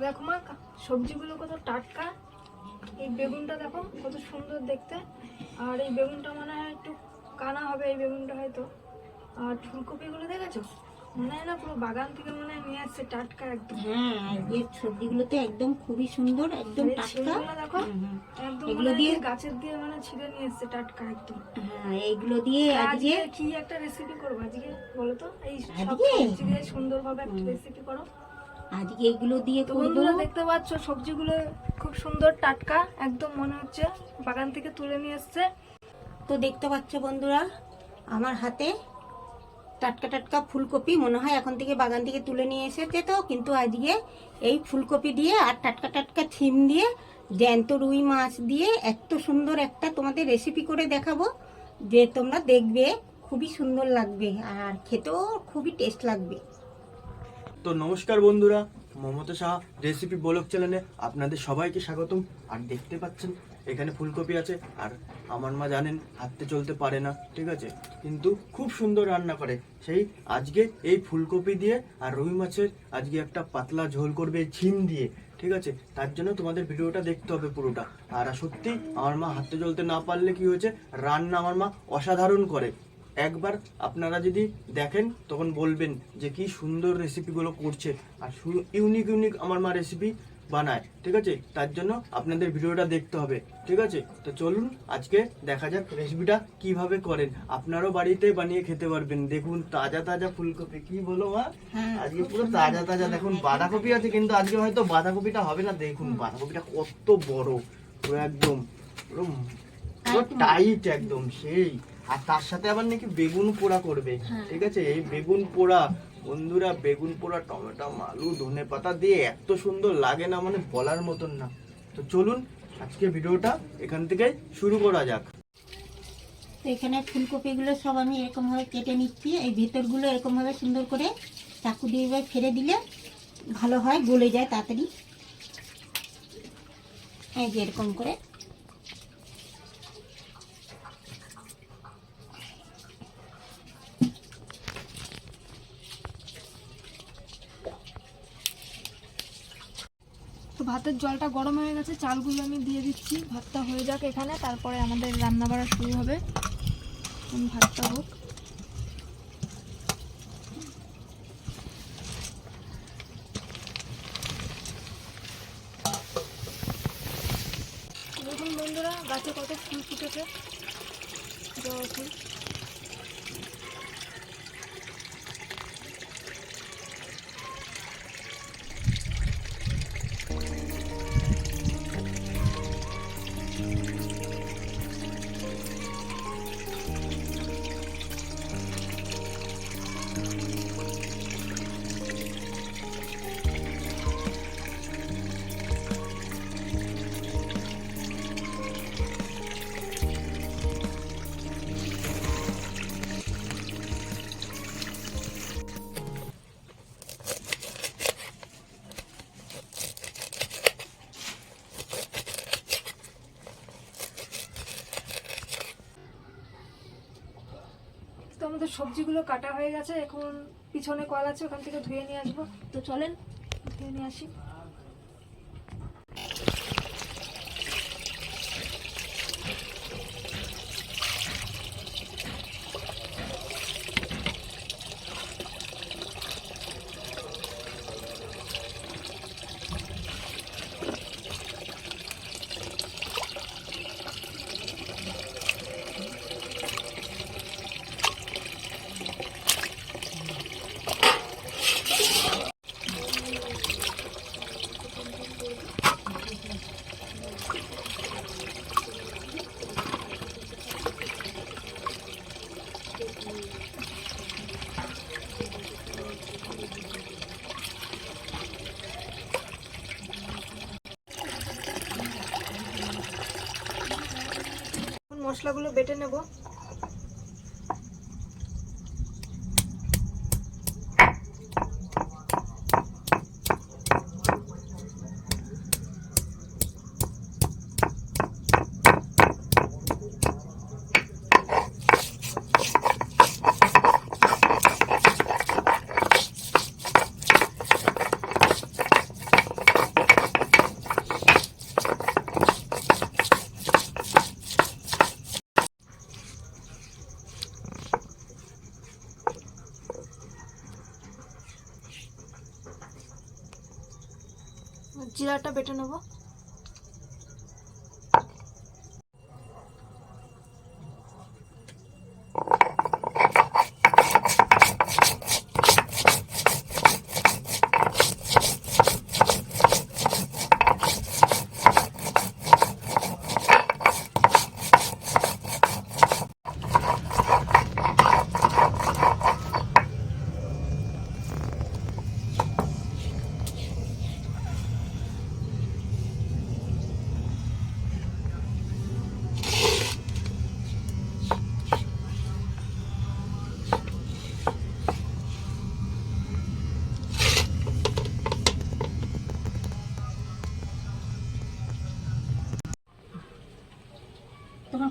দেখো মা সবজিগুলো কত টাটকা। এই বেগুনটা দেখো কত সুন্দর দেখতে। আর এই বেগুনটা মনে হয় একটু কানা হবে এই বেগুনটা হয়তো। আর ফুলকপিগুলো দেখেছ? মনে হয় না পুরো বাগান থেকে মনে হয় নিয়ে আসছে টাটকা একদম। হ্যাঁ আজকের সবজিগুলোতে একদম খুবই সুন্দর একদম টাটকা। দেখো। একদম এগুলো দিয়ে- গাছের দিয়ে মানে ছিঁড়ে নিয়ে এসছে টাটকা একদম। হ্যাঁ এইগুলো দিয়ে আজকে কি একটা রেসিপি করব? আজকে বলো তো এই সব? সবজি দিয়ে সুন্দরভাবে একটা রেসিপি করো। আজকে এগুলো দিয়ে তো করব বন্ধুরা দেখতে পাচ্ছ সবজিগুলো খুব সুন্দর টাটকা একদম মনে হচ্ছে বাগান থেকে তুলে নিয়ে এসছে। তো দেখতে পাচ্ছ বন্ধুরা আমার হাতে টাটকা টাটকা ফুলকপি মনে হয় এখন থেকে বাগান থেকে তুলে নিয়ে এসেছে তো কিন্তু আজকে এই ফুলকপি দিয়ে আর টাটকা টাটকা থিম দিয়ে জ্যান্ত রুই মাছ দিয়ে এত সুন্দর একটা তোমাদের রেসিপি করে দেখাবো যে তোমরা দেখবে খুবই সুন্দর লাগবে আর খেতেও খুবই টেস্ট লাগবে। তো নমস্কার বন্ধুরা, মমতা শাহ রেসিপি ব্লগ চ্যানেলে আপনাদের সবাইকে স্বাগতম। আর দেখতে পাচ্ছেন, এখানে ফুলকপি আছে, আর আমার মা জানেন, হাঁটতে চলতে পারে না, ঠিক আছে? কিন্তু খুব সুন্দর রান্না করে। সেই আজকে এই ফুলকপি দিয়ে আর রুই মাছের আজকে একটা পাতলা ঝোল করবে ঝিম দিয়ে, ঠিক আছে? তার জন্য তোমাদের ভিডিওটা দেখতে হবে পুরোটা। আর সত্যি, আমার মা হাঁটতে চলতে না পারলে কি হয়েছে? রান্না আমার মা অসাধারণ করে। একবার আপনারা যদি দেখেন তখন বলবেন যে কি সুন্দর রেসিপিগুলো করছে। আর ইউনিক ইউনিক আমার মা রেসিপি বানায় ঠিক আছে? তার জন্য আপনাদের ভিডিওটা দেখতে হবে ঠিক আছে? তো চলুন আজকে দেখা যাক রেসিপিটা কীভাবে করেন। আপনারাও বাড়িতে বানিয়ে খেতে পারবেন। দেখুন তাজা তাজা ফুলকপি। কি বলো মা? হ্যাঁ, আজকে পুরো তাজা তাজা। দেখুন বাঁধাকপি আছে কিন্তু আজকে হয়তো বাঁধাকপিটা হবে না। দেখুন বাঁধাকপিটা কত বড় পুরো একদম পুরো টাইট একদম সেই। আর তার সাথে আবার নাকি বেগুন পোড়া করবে। হ্যাঁ। ঠিক আছে? এই বেগুন পোড়া বন্ধুরা বেগুন পোড়া টমেটো আলু ধনে পাতা দিয়ে এত সুন্দর লাগে না মানে বলার মতন না। তো চলুন আজকে ভিডিওটা এখান থেকে শুরু করা যাক। এখানে ফুলকপিগুলো সব আমি এরকমভাবে কেটে নিচ্ছি। এই ভেতরগুলো এরকমভাবে সুন্দর করে চাকু দিয়ে ফেলে দিলে ভালো হয় গলে যায় তাড়াতাড়ি। এই যে এরকম করে। ভাতের জলটা গরম হয়ে গেছে, চালগুলো আমি দিয়ে দিচ্ছি। ভাতটা হয়ে যাক এখানে, তারপরে আমাদের রান্না বাড়া শুরু হবে। ভাতটা হোক। বন্ধুরা, গাছে কত ফুল ফুটেছে। জবা ফুল সবজিগুলো কাটা হয়ে গেছে এখন পিছনে কল আছে ওখান থেকে ধুয়ে নিয়ে আসব। তো চলেন। ধুয়ে নিয়ে আসি এখন মশলাগুলো বেটে নেব। জিরাটা বেটে নেব।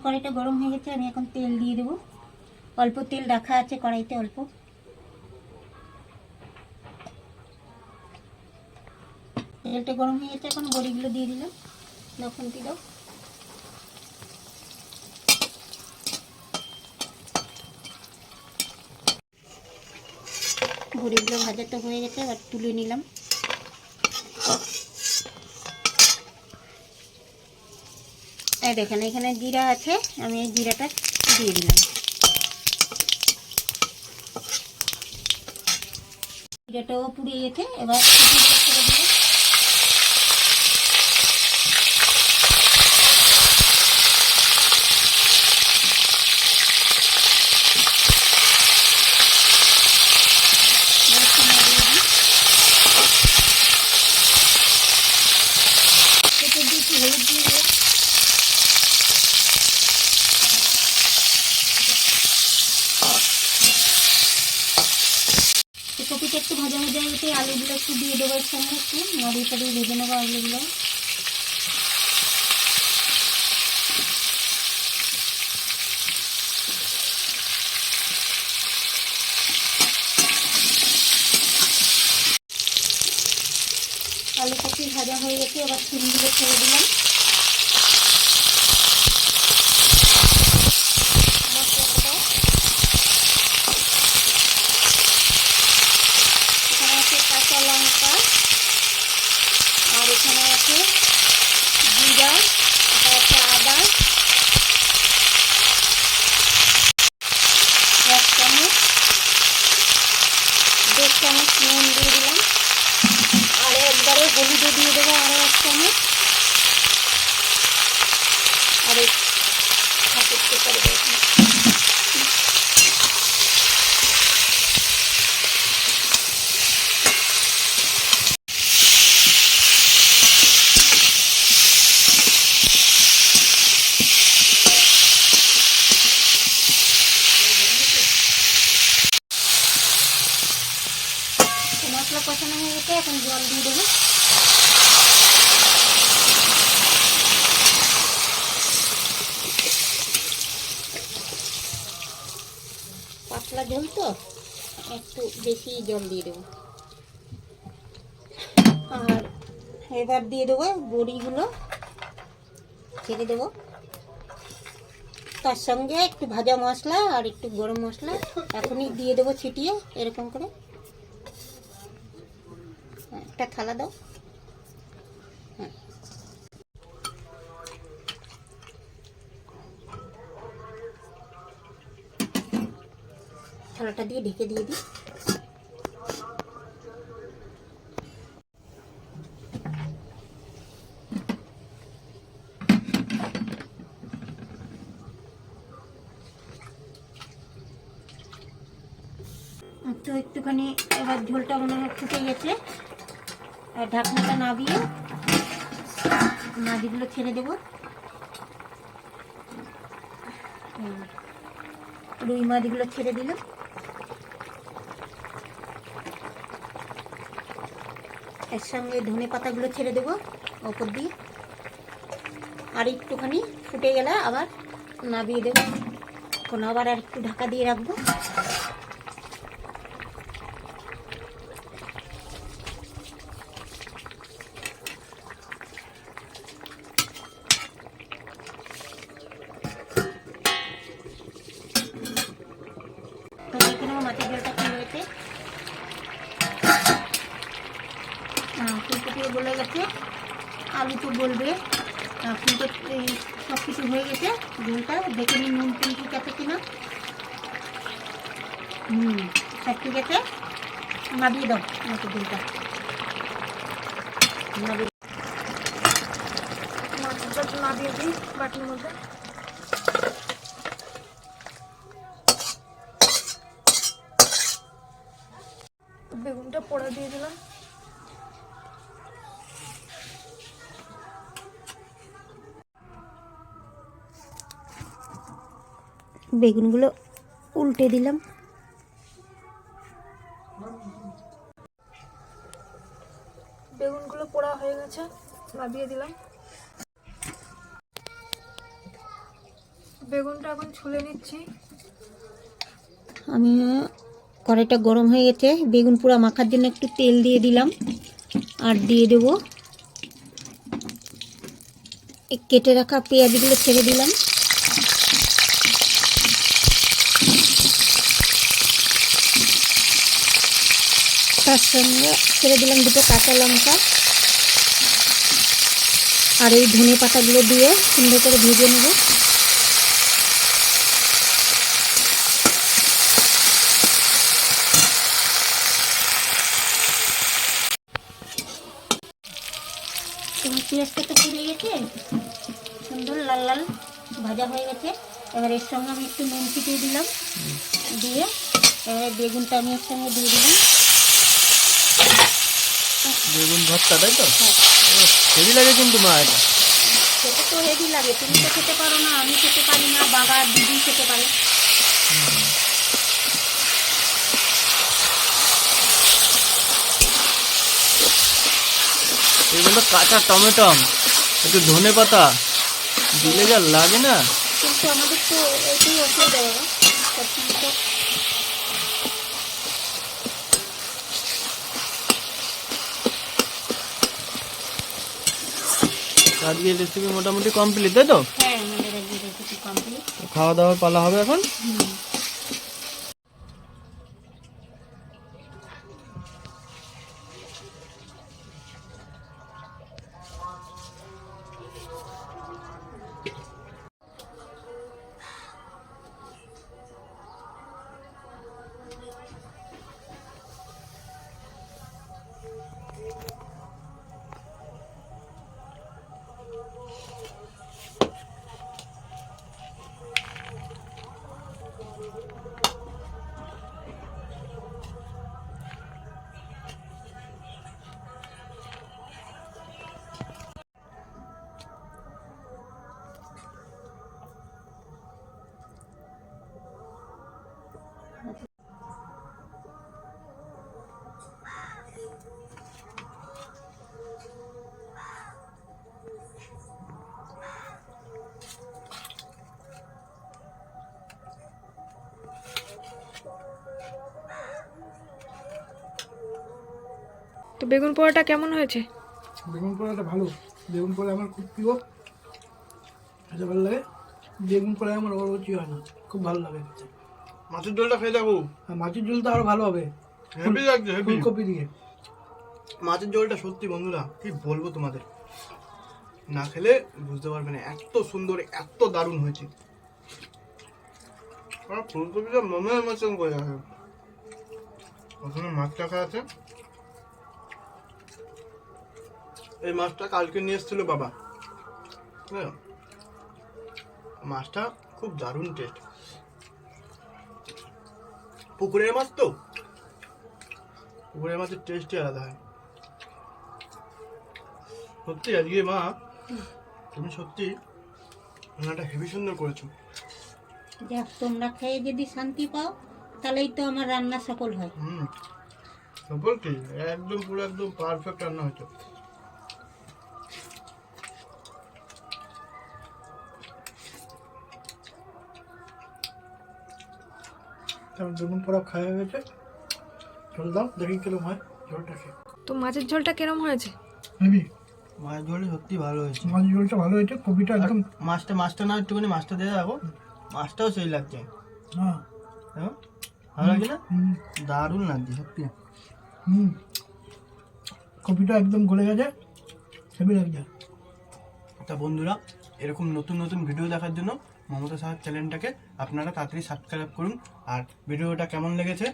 কড়াইটা গরম হয়ে গেছে, আমি এখন তেল দিয়ে দেবো। অল্প তেল রাখা আছে কড়াইতে অল্প। তেলটা গরম হয়ে গেছে, এখন বড়িগুলো দিয়ে দিলাম লক্ষণটি দাও। বড়িগুলো ভাজা তো হয়ে গেছে, এবার তুলে নিলাম। এই দেখেন এখানে জিরা আছে আমি এই জিরাটা দিয়ে দিলাম। জিরাটাও পুড়ে গেছে এবার শুকনো করে ছেড়ে দিলাম। এবার সময় দিয়ে দিই। এতে দিয়ে একটু হলুদ দিয়ে দিলাম তো কপিটা একটু ভাজা ভাজা হয়ে গেছে আলুগুলো একটু দিয়ে দেবো এর সঙ্গে একটু টড়িয়ে ভেজে নেব আলুগুলো। আলু কপি ভাজা হয়ে গেছে? এবার চিনিগুলো ছেড়ে দিলাম মশলাটা এখানে আছে কাঁচা লঙ্কা আর এখানে আছে জিরা এটা আছে আদা এক চামচ দেড় চামচ নুন দিয়ে দিলাম আর একবারে হলুদও দিয়ে দেবো আরও এক চামচ আর এক হাতের পেপারে দেখুন তো মশলা কষানো হয়ে গেছে এখন জল দিয়ে দেবো। পাতলা জল তো, একটু বেশি জল দিয়ে দেবো। আর এবার দিয়ে দেবো বড়িগুলো, ছেড়ে দেবো। তার সঙ্গে একটু ভাজা মশলা আর একটু গরম মশলা, এখনই দিয়ে দেবো ছিটিয়ে, এরকম করে। একটা থালা দাও। থালাটা দিয়ে ঢেকে দিয়ে দিই। তো একটুখানি এবার ঝোলটা মনে হয় ফুটে গেছে। ঢাকনাটা নাবিয়ে মাছগুলো ছেড়ে দেবো। রুই মাছগুলো ছেড়ে দিলাম। এর সঙ্গে ধনে পাতাগুলো ছেড়ে দেবো ওপর দিয়ে। আর একটুখানি ফুটে গেলে আবার নাবিয়ে দেবো। এখন আবার আর একটু ঢাকা দিয়ে রাখব তো দেখে নেব মাছের ঝোলটা কি হয়েছে হ্যাঁ, ফুলকপিও গলে গেছে। আলু তো বলবে তো, এই সব কিছু হয়ে গেছে। ঝোলটা দেখে নিই নুন টুন ঠিক আছে কিনা। হুম, সব ঠিক আছে? নামিয়ে দাও আমাকে ঝোলটা বেগুনটা পোড়া দিয়ে দিলাম। বেগুনগুলো উল্টে দিলাম। বেগুনগুলো পোড়া হয়ে গেছে নামিয়ে দিলাম। বেগুনটা এখন ছুলে নিচ্ছি। আমি কড়াইটা গরম হয়ে গেছে। বেগুন পোড়া মাখার জন্য একটু তেল দিয়ে দিলাম আর দিয়ে দেব। এই কেটে রাখা পেঁয়াজগুলো ছেড়ে দিলাম। তার সঙ্গে ছেড়ে দিলাম দুটো কাঁচা লঙ্কা আর এই ধনে পাতাগুলো দিয়ে সুন্দর করে ভেজে নেব। পেঁয়াজটা তো পুড়ে গেছে, সুন্দর লাল লাল ভাজা হয়ে গেছে। এবার এর সঙ্গে আমি একটু নুন ছিটিয়ে দিলাম, দিয়ে এবারে বেগুনটা আমি এর সঙ্গে দিয়ে দিলাম। বেগুন ভর্তা তাই তো? হেভি লাগে কিন্তু মা এটা। খেতে তো হেভি লাগে। তুমি তো খেতে পারো না আমি খেতে পারি না বাবা দিদি খেতে পারে। এগুলো কাঁচা টমেটম একটু ধনে পাতা। দিলে যা লাগে না। কিন্তু আমাদের তো এটাই অসুবিধা বাবা। আজকে রেসিপি মোটামুটি কমপ্লিট তাই তো? হ্যাঁ খাওয়া দাওয়ার পালা হবে এখন? তো বেগুন পোড়াটা কেমন হয়েছে? বেগুন পোড়াটা ভালো। বেগুন পোড়া আমার খুব প্রিয়। খেতে ভালো লাগে। বেগুন পোড়া আমার অরুচি হয় না। খুব ভালো লাগে মাছের ঝোলটা খেয়ে যাব আর মাছের ঝোলটা তো আরও ভালো হবে। হেভি লাগছে হেভি ফুলকপি দিয়ে। মাছের ঝোলটা সত্যি বন্ধুরা কি বলব তোমাদের? না খেলে বুঝতে পারবে না এত সুন্দর এত দারুণ হয়েছে। আর ফুলকপিটা মমের মতন করে আছে। ওখানে মাছ রাখা আছে। এই মাছটা কালকে নিয়ে এসেছিল বাবা। বুঝলে? মাছটা খুব দারুণ টেস্ট পুকুরের মাছ তো? পুকুরের মাছের টেস্টই আলাদা হয়। সত্যি আজকে মা তুমি সত্যি রান্নাটা হেভি সুন্দর করেছ। যাক তোমরা খেয়ে যদি শান্তি পাও তাহলেই তো আমার রান্না সফল হয়। হুম। সফল কি? একদম পুরো একদম পারফেক্ট রান্না হয়েছে। তারপর বেগুন পোড়া খাওয়া হয়ে গেছে। ঝোল দাও দেখি কিরম হয় ঝোলটা খেয়ে। তো মাছের ঝোলটা কিরম হয়েছে? হেবি মাছ ঝোলটা সত্যি ভালো হয়েছে। মাছ ঝোলটা ভালো হয়েছে কপিটা একদম মাছটা মাছটা না একটুখানি মাছটা দিয়ে রাখো মাছটাও সেই লাগছে। হ্যাঁ। হ্যাঁ? ভালো লাগছে না? দারুণ লাগছে সত্যি। হুম। কপিটা একদম গলে গেছে হেভি লাগছে। তা বন্ধুরা এরকম নতুন নতুন ভিডিও দেখার জন্য মমতা সাহার চ্যানেলটাকে আপনারা তাড়াতাড়ি সাবস্ক্রাইব করুন। আর ভিডিওটা কেমন লেগেছে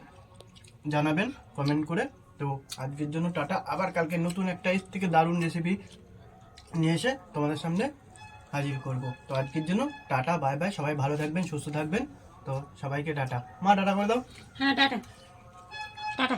জানাবেন কমেন্ট করে। তো আজকের জন্য টাটা। আবার কালকে নতুন একটা এর থেকে দারুণ রেসিপি নিয়ে এসে তোমাদের সামনে হাজির করব। তো আজকের জন্য টাটা বাই বাই সবাই ভালো থাকবেন, সুস্থ থাকবেন। তো সবাইকে টাটা। মা, টাটা করে দাও। হ্যাঁ টাটা। টাটা।